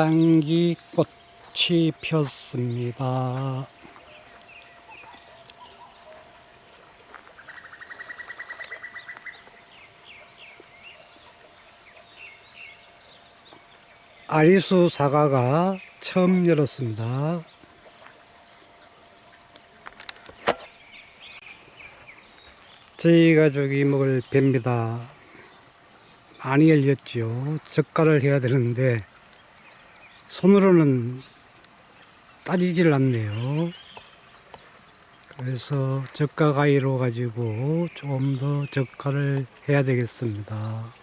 백단기 꽃이 폈습니다. 아리수 사과가 처음 열었습니다. 저희 가족이 먹을 배입니다. 많이 열렸죠. 젓갈을 해야 되는데 손으로는 따지질 않네요. 그래서 젓가 가위로 가지고 조금 더 젓갈을 해야 되겠습니다.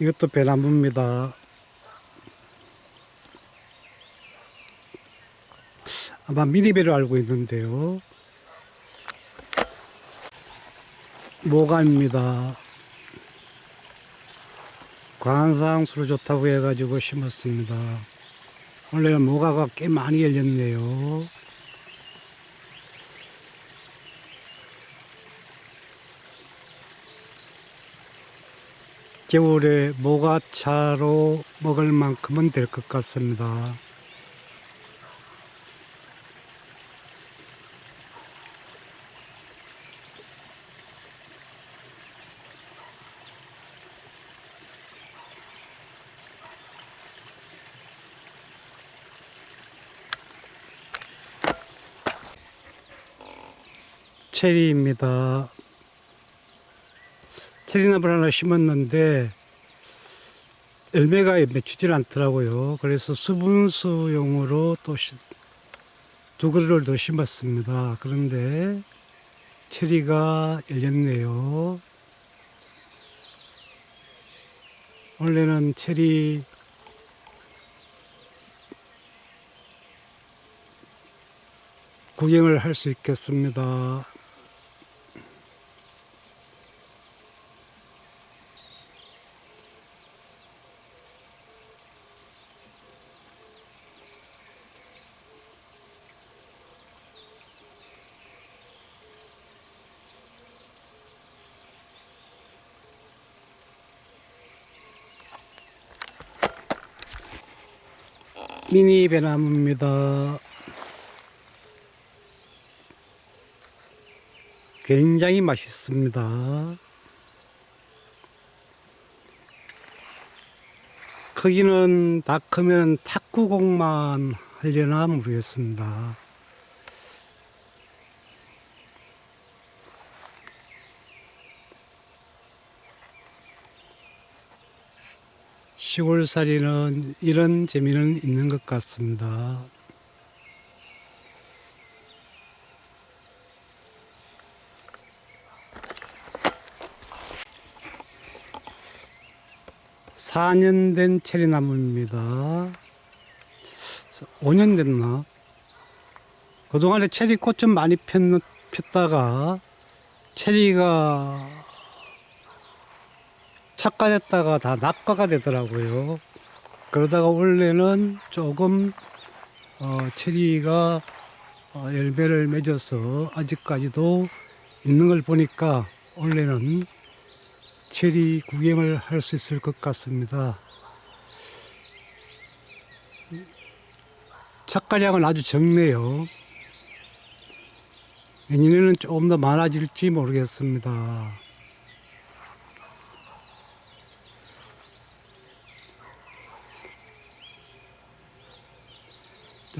이것도 배나무입니다. 아마 미니배로 알고 있는데요. 모가입니다. 관상수로 좋다고 해가지고 심었습니다. 원래는 모가가 꽤 많이 열렸네요. 겨울에 모가차로 먹을 만큼은 될 것 같습니다. 체리입니다. 체리나물 하나 심었는데 열매가 맺히질 않더라고요. 그래서 수분수용으로 또 두 그루를 더 심었습니다. 그런데 체리가 열렸네요. 원래는 체리 구경을 할 수 있겠습니다. 미니 배나무입니다. 굉장히 맛있습니다. 크기는 다 크면 탁구공만 하려나 모르겠습니다. 시골살이는 이런 재미는 있는 것 같습니다. 사년된 체리나무입니다. 5년 됐나? 그동안에 체리 꽃 좀 많이 폈, 폈다가 체리가 착가됐다가 다 낙과가 되더라고요. 그러다가 원래는 조금 어, 체리가 어, 열매를 맺어서 아직까지도 있는 걸 보니까 원래는 체리 구경을 할 수 있을 것 같습니다. 착가량은 아주 적네요. 내년에는 조금 더 많아질지 모르겠습니다.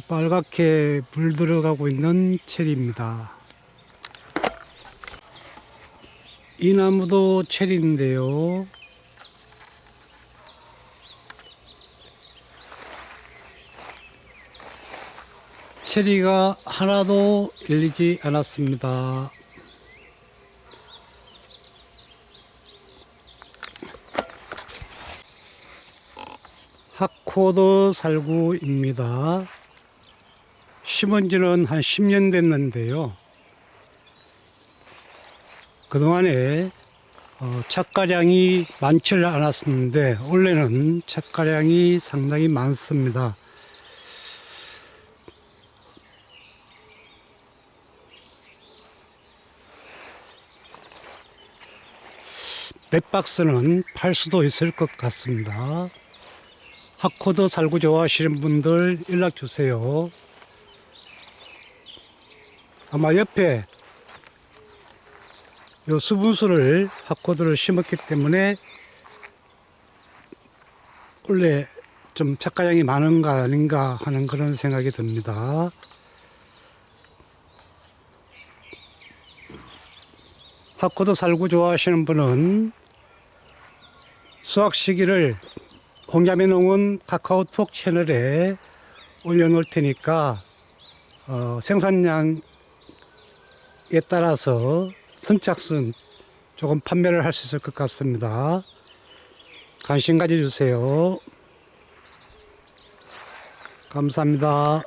빨갛게 불 들어가고 있는 체리입니다. 이 나무도 체리인데요. 체리가 하나도 열리지 않았습니다. 하코드 살구입니다. 심은 지는 한 10년 됐는데요. 그동안에 어, 착가량이 많지를 않았었는데 원래는 착가량이 상당히 많습니다. 몇 박스는 팔 수도 있을 것 같습니다. 핫코드 살구 좋아하시는 분들 연락 주세요. 아마 옆에 요 수분수를 핫코드를 심었기 때문에 원래 좀 착가량이 많은가 아닌가 하는 그런 생각이 듭니다. 핫코드 살구 좋아하시는 분은 수확 시기를 홍자매 농원 카카오톡 채널에 올려놓을 테니까 어, 생산량 에 따라서 선착순 조금 판매를 할 수 있을 것 같습니다. 관심 가져주세요. 감사합니다.